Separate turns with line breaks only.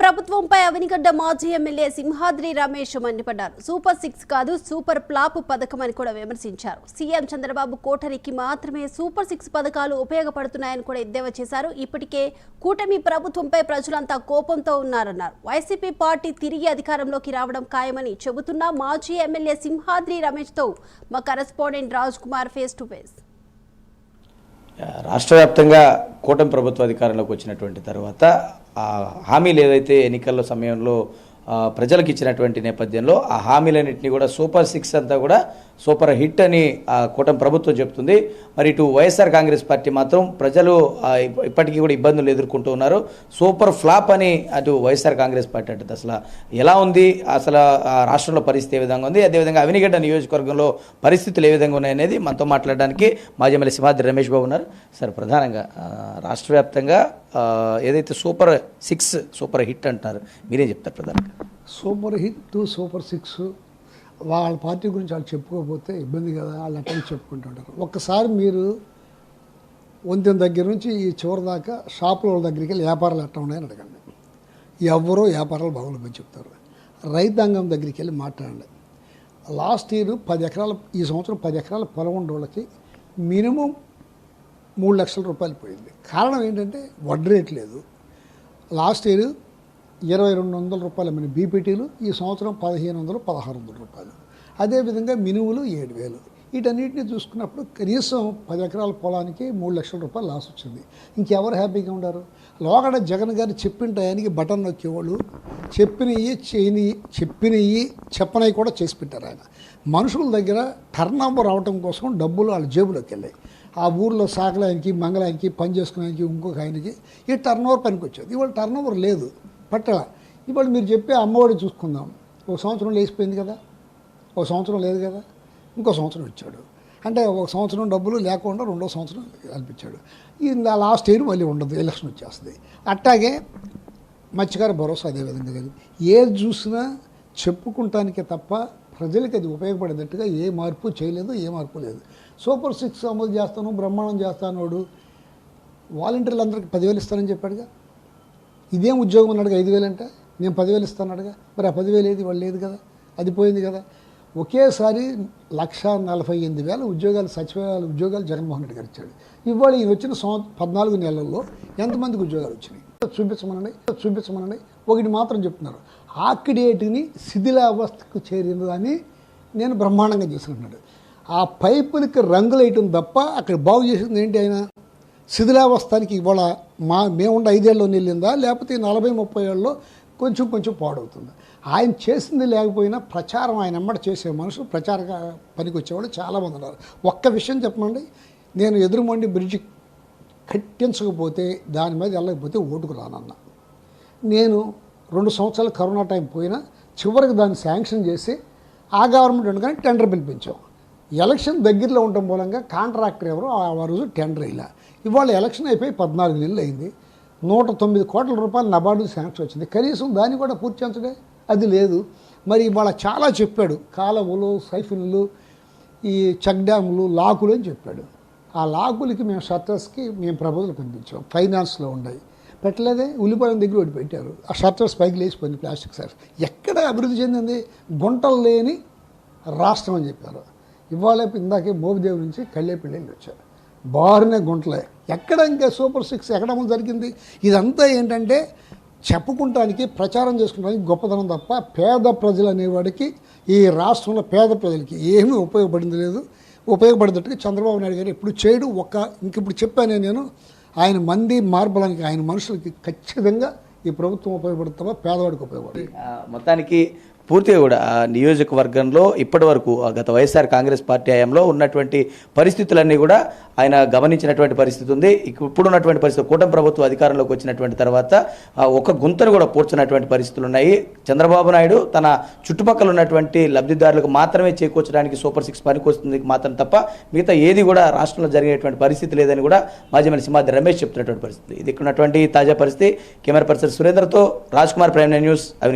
ప్రభుత్వంపై అవినిగడ్డ మాజీ ఎమ్మెల్యే సింహాద్రి రమేష్ మండిపడ్డారు. సూపర్ సిక్స్ కాదు సూపర్ ప్లాప్ పథకం అని కూడా విమర్శించారు. సీఎం చంద్రబాబు కోటరికి మాత్రమే సూపర్ సిక్స్ పథకాలు ఉపయోగపడుతున్నాయని కూడా ఎద్దేవా చేశారు. ఇప్పటికే కూటమి ప్రభుత్వంపై ప్రజలంతా కోపంతో ఉన్నారన్నారు. వైసీపీ పార్టీ తిరిగి అధికారంలోకి రావడం ఖాయమని చెబుతున్న మాజీ ఎమ్మెల్యే సింహాద్రి రమేష్తో మా correspondent Raj Kumar face to face
రాష్ట్ర వ్యాప్తంగా కూటమి ప్రభుత్వ అధికారంలోకి వచ్చినటువంటి తర్వాత ఆ హామీలు ఏదైతే ఎన్నికల సమయంలో ప్రజలకు ఇచ్చినటువంటి నేపథ్యంలో ఆ హామీలన్నింటినీ కూడా సూపర్ సిక్స్ అంతా కూడా సూపర్ హిట్ అని ఆ కూటమి ప్రభుత్వం చెప్తుంది. మరి ఇటు వైఎస్ఆర్ కాంగ్రెస్ పార్టీ మాత్రం ప్రజలు ఇప్పటికీ కూడా ఇబ్బందులు ఎదుర్కొంటూ ఉన్నారు. సూపర్ ఫ్లాప్ అని అటు వైఎస్ఆర్ కాంగ్రెస్ పార్టీ అంటుంది. అసలు ఎలా ఉంది? అసలు ఆ రాష్ట్రంలో పరిస్థితి ఏ విధంగా ఉంది? అదేవిధంగా అవినిగడ్డ నియోజకవర్గంలో పరిస్థితులు ఏ విధంగా ఉన్నాయనేది మనతో మాట్లాడడానికి మాజీ ఎమ్మెల్యే సింహాద్రి రమేష్ బాబు ఉన్నారు. సార్ ప్రధానంగా రాష్ట్ర వ్యాప్తంగా ఏదైతే సూపర్ సిక్స్ సూపర్ హిట్ అంటున్నారు మీరేం చెప్తారు ప్రధానంగా?
Super hit super six. వాళ్ళ పార్టీ గురించి వాళ్ళు చెప్పుకోకపోతే ఇబ్బంది కదా వాళ్ళు అట్లా చెప్పుకుంటుంటారు. ఒక్కసారి మీరు వంతెన దగ్గర నుంచి ఈ చివరి దాకా షాపుల వాళ్ళ దగ్గరికి వెళ్ళి వ్యాపారాలు ఎట్లా ఉన్నాయని అడగండి. ఎవరో వ్యాపారాలు బాగులేమని చెప్తారు. రైతాంగం దగ్గరికి వెళ్ళి మాట్లాడండి. లాస్ట్ ఇయర్ పది ఎకరాల ఈ సంవత్సరం పది ఎకరాల పొలం ఉండేవాళ్ళకి మినిమం మూడు లక్షల రూపాయలు పోయింది. కారణం ఏంటంటే వడ్డీ రేట్ లేదు. లాస్ట్ ఇయర్ ఇరవై రెండు వందల రూపాయలు మన బీపీటీలు ఈ సంవత్సరం పదిహేను వందలు పదహారు వందల రూపాయలు. అదేవిధంగా మినువులు ఏడు వేలు. వీటన్నిటిని చూసుకున్నప్పుడు కనీసం పది ఎకరాల పొలానికి మూడు లక్షల రూపాయలు లాస్ వచ్చింది. ఇంకెవరు హ్యాపీగా ఉండారు? లోగడ జగన్ గారు చెప్పిన టయానికి బటన్ నొక్కేవాళ్ళు. చెప్పినవి చేయని చెప్పినవి చెప్పనవి కూడా చేసి పెట్టారు ఆయన. మనుషుల దగ్గర టర్న్ ఓవర్ అవటం కోసం డబ్బులు వాళ్ళ జేబులోకి వెళ్ళాయి. ఆ ఊర్లో సాకలాయనికి మంగళానికి పని చేసుకునేకి ఇంకొక ఆయనకి ఈ టర్న్ ఓవర్ పనికి వచ్చేది ఇవాళ టర్న్ ఓవర్ లేదు. పట్టల. ఇప్పుడు మీరు చెప్పే అమ్మఒడి చూసుకుందాం. ఒక సంవత్సరం లేచిపోయింది కదా. ఒక సంవత్సరం లేదు కదా. ఇంకో సంవత్సరం ఇచ్చాడు అంటే ఒక సంవత్సరం డబ్బులు లేకుండా రెండో సంవత్సరం కల్పించాడు. ఈ లాస్ట్ ఇయర్ మళ్ళీ ఉండదు. ఎలక్షన్ వచ్చేస్తుంది. అట్టాగే మత్స్యకార భరోసా అదే విధంగా కలిగి ఏది చూసినా చెప్పుకుంటానికే తప్ప ప్రజలకి అది ఉపయోగపడేటట్టుగా ఏ మార్పు చేయలేదు ఏ మార్పు లేదు. సూపర్ సిక్స్ అమలు చేస్తాను బ్రహ్మాండం చేస్తానోడు. వాలంటీర్లు అందరికి పదివేలు ఇస్తానని చెప్పాడుగా. ఇదేం ఉద్యోగం అన్నాడుగా ఐదు వేలు అంటే? నేను పదివేలు ఇస్తానడుగా మరి ఆ పదివేలు ఏది? వాళ్ళు లేదు కదా. అది పోయింది కదా. ఒకేసారి లక్ష నలభై ఎనిమిది వేల ఉద్యోగాలు సచివాలయాల ఉద్యోగాలు జగన్మోహన్ రెడ్డి గారు ఇచ్చాడు. ఇవాళ ఈయన వచ్చిన సంవ పద్నాలుగు నెలల్లో ఎంతమందికి ఉద్యోగాలు వచ్చినాయి? చూపించమనండి చూపించమనండి. ఒకటి మాత్రం చెప్తున్నారు. ఆక్డేట్ని శిథిలావస్థకు చేరిందని నేను బ్రహ్మాండంగా చేసుకుంటున్నాడు ఆ పైపులకి రంగులు వేయటం తప్ప అక్కడ బాగు చేసింది ఏంటి ఆయన? శిథిలావస్థానికి ఇవాళ మా మేముండే ఐదేళ్ళలో నిలిందా లేకపోతే నలభై ముప్పై ఏళ్ళలో కొంచెం కొంచెం పాడవుతుంది. ఆయన చేసింది లేకపోయినా ప్రచారం ఆయన ఎమ్మడ చేసే మనుషులు ప్రచార పనికి వచ్చేవాళ్ళు చాలామంది ఉన్నారు. ఒక్క విషయం చెప్పమండి. నేను ఎదురుమండి బ్రిడ్జి కట్టించకపోతే దాని మీద వెళ్ళకపోతే ఓటుకు రానన్న. నేను రెండు సంవత్సరాలు కరోనా టైం పోయినా చివరికి దాన్ని శాంక్షన్ చేసి ఆ గవర్నమెంట్ ఉండగానే టెండర్ పిలిపించాం. ఎలక్షన్ దగ్గరలో ఉండటం మూలంగా కాంట్రాక్టర్ ఎవరు ఆ రోజు టెండర్ ఇలా ఇవాళ ఎలక్షన్ అయిపోయి పద్నాలుగు నెలలు అయింది. నూట తొమ్మిది కోట్ల రూపాయలు నబార్డు శాంక్షన్ వచ్చింది. కనీసం దాన్ని కూడా పూర్తి చేయించడే? అది లేదు. మరి ఇవాళ చాలా చెప్పాడు. కాలువలు సైఫిన్లు ఈ చెక్ డ్యాములు లాకులు అని చెప్పాడు. ఆ లాకులకి మేము షట్టర్స్కి మేము ప్రపోజల్ పంపించాం. ఫైనాన్స్లో ఉన్నాయి. పెట్టలేదే? ఉల్లిపాయల దగ్గర ఒకటి పెట్టారు ఆ షట్టర్స్ పైకి లేచిపోయింది ప్లాస్టిక్ సార్. ఎక్కడ అభివృద్ధి చెందింది? గుంటలు లేని రాష్ట్రం అని చెప్పారు. ఇవాళ ఇందాకే మోపిదేవి నుంచి కళ్ళేపల్లి వచ్చారు. బారునే గుంటలే. ఎక్కడ ఇంకా సూపర్ సిక్స్ ఎక్కడ అమలు జరిగింది? ఇదంతా ఏంటంటే చెప్పుకుంటానికి ప్రచారం చేసుకుంటానికి గొప్పతనం తప్ప పేద ప్రజలు అనేవాడికి ఈ రాష్ట్రంలో పేద ప్రజలకి ఏమీ ఉపయోగపడింది లేదు. ఉపయోగపడేటట్టుగా చంద్రబాబు నాయుడు గారు ఇప్పుడు చేయడు. ఒక్క ఇంక ఇప్పుడు చెప్పానే నేను ఆయన మంది మార్పడానికి ఆయన మనుషులకి ఖచ్చితంగా ఈ ప్రభుత్వం ఉపయోగపడుతుందా? పేదవాడికి ఉపయోగపడుతుంది?
మొత్తానికి పూర్తిగా కూడా ఆ నియోజకవర్గంలో ఇప్పటి వరకు ఆ గత వైఎస్ఆర్ కాంగ్రెస్ పార్టీ హయాంలో ఉన్నటువంటి పరిస్థితులన్నీ కూడా ఆయన గమనించినటువంటి పరిస్థితి ఉంది. ఇప్పుడున్నటువంటి ఇప్పుడు ఉన్నటువంటి పరిస్థితి కూటమి ప్రభుత్వం అధికారంలోకి వచ్చినటువంటి తర్వాత ఒక గుంతను కూడా పూడ్చినటువంటి పరిస్థితులు ఉన్నాయి. చంద్రబాబు నాయుడు తన చుట్టుపక్కల ఉన్నటువంటి లబ్ధిదారులకు మాత్రమే చేకూర్చడానికి సూపర్ సిక్స్ పనికొస్తుంది మాత్రం తప్ప మిగతా ఏది కూడా రాష్ట్రంలో జరిగేటువంటి పరిస్థితి లేదని కూడా మాజీ మంత్రి సింహాద్రి రమేష్ చెప్తున్నటువంటి పరిస్థితి. ఇది ఇక్కడ ఉన్నటువంటి తాజా పరిస్థితి. కెమెరా పర్సన్ సురేంద్రతో రాజ్ కుమార్ ప్రైమ్ న్యూస్ అవినిగడ్డ